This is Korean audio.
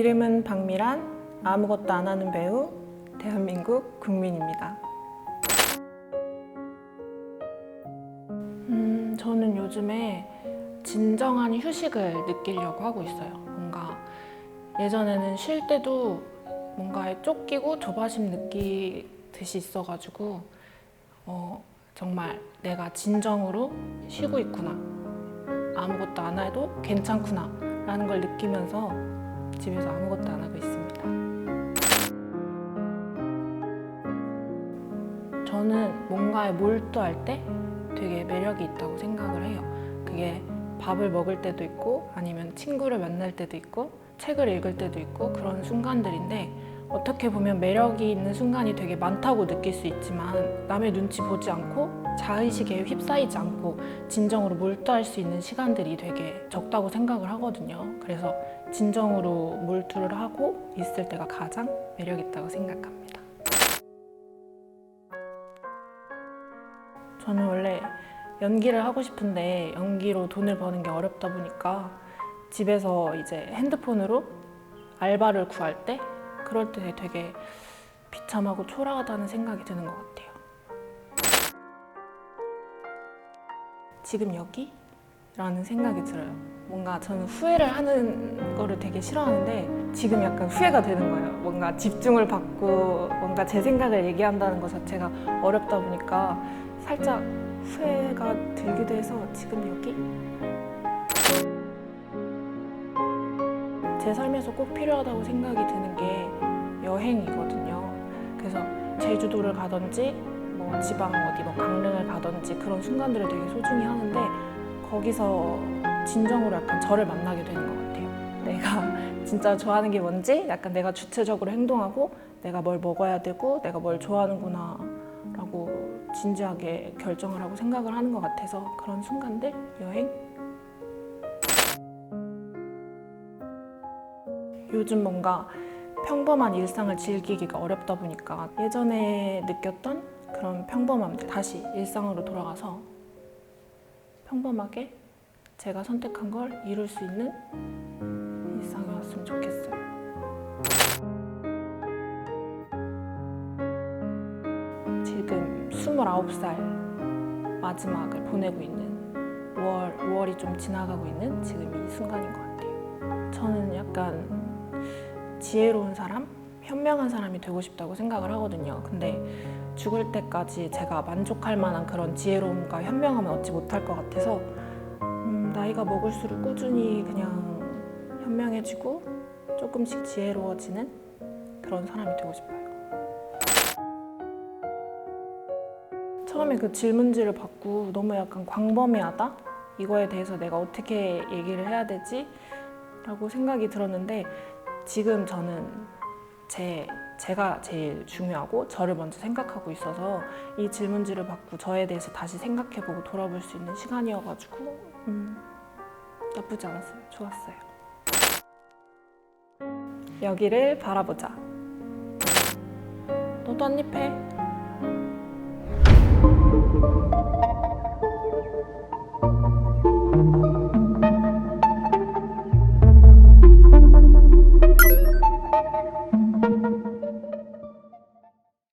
이름은 박미란, 아무것도 안 하는 배우, 대한민국 국민입니다. 음, 저는 요즘에 진정한 휴식을 느끼려고 하고 있어요. 뭔가 예전에는 쉴 때도 뭔가에 쫓기고 조바심 느끼듯이 있어가지고 어, 정말 내가 진정으로 쉬고 있구나. 아무것도 안 해도 괜찮구나. 라는 걸 느끼면서 집에서 아무것도 안 하고 있습니다. 저는 뭔가에 몰두할 때 되게 매력이 있다고 생각을 해요. 그게 밥을 먹을 때도 있고 아니면 친구를 만날 때도 있고 책을 읽을 때도 있고 그런 순간들인데 어떻게 보면 매력이 있는 순간이 되게 많다고 느낄 수 있지만 남의 눈치 보지 않고 자의식에 휩싸이지 않고 진정으로 몰두할 수 있는 시간들이 되게 적다고 생각을 하거든요. 그래서 진정으로 몰두를 하고 있을 때가 가장 매력 있다고 생각합니다. 저는 원래 연기를 하고 싶은데 연기로 돈을 버는 게 어렵다 보니까 집에서 이제 핸드폰으로 알바를 구할 때 그럴 때 되게 비참하고 초라하다는 생각이 드는 것 같아요. 지금 여기? 라는 생각이 들어요. 뭔가 저는 후회를 하는 거를 되게 싫어하는데 지금 약간 후회가 되는 거예요. 뭔가 집중을 받고 뭔가 제 생각을 얘기한다는 것 자체가 어렵다 보니까 살짝 후회가 들기도 해서 지금 여기? 제 삶에서 꼭 필요하다고 생각이 드는 게 여행이거든요. 그래서 제주도를 가든지 뭐 지방 어디 뭐 강릉을 가든지 그런 순간들을 되게 소중히 하는데 거기서 진정으로 약간 저를 만나게 되는 것 같아요. 내가 진짜 좋아하는 게 뭔지 약간 내가 주체적으로 행동하고 내가 뭘 먹어야 되고 내가 뭘 좋아하는구나 라고 진지하게 결정을 하고 생각을 하는 것 같아서 그런 순간들 여행 요즘 뭔가 평범한 일상을 즐기기가 어렵다 보니까 예전에 느꼈던 그런 평범함들 다시 일상으로 돌아가서 평범하게 제가 선택한 걸 이룰 수 있는 일상이 왔으면 좋겠어요. 지금 29살 마지막을 보내고 있는 5월, 5월이 좀 지나가고 있는 지금 이 순간인 것 같아요. 저는 약간 지혜로운 사람, 현명한 사람이 되고 싶다고 생각을 하거든요. 근데 죽을 때까지 제가 만족할 만한 그런 지혜로움과 현명함을 얻지 못할 것 같아서 음, 나이가 먹을수록 꾸준히 그냥 현명해지고 조금씩 지혜로워지는 그런 사람이 되고 싶어요. 처음에 그 질문지를 받고 너무 약간 광범위하다? 이거에 대해서 내가 어떻게 얘기를 해야 되지? 라고 생각이 들었는데 지금 저는 제, 제가 제일 중요하고 저를 먼저 생각하고 있어서 이 질문지를 받고 저에 대해서 다시 생각해보고 돌아볼 수 있는 시간이어가지고 음, 나쁘지 않았어요. 좋았어요. 여기를 바라보자. 너도 한입 해.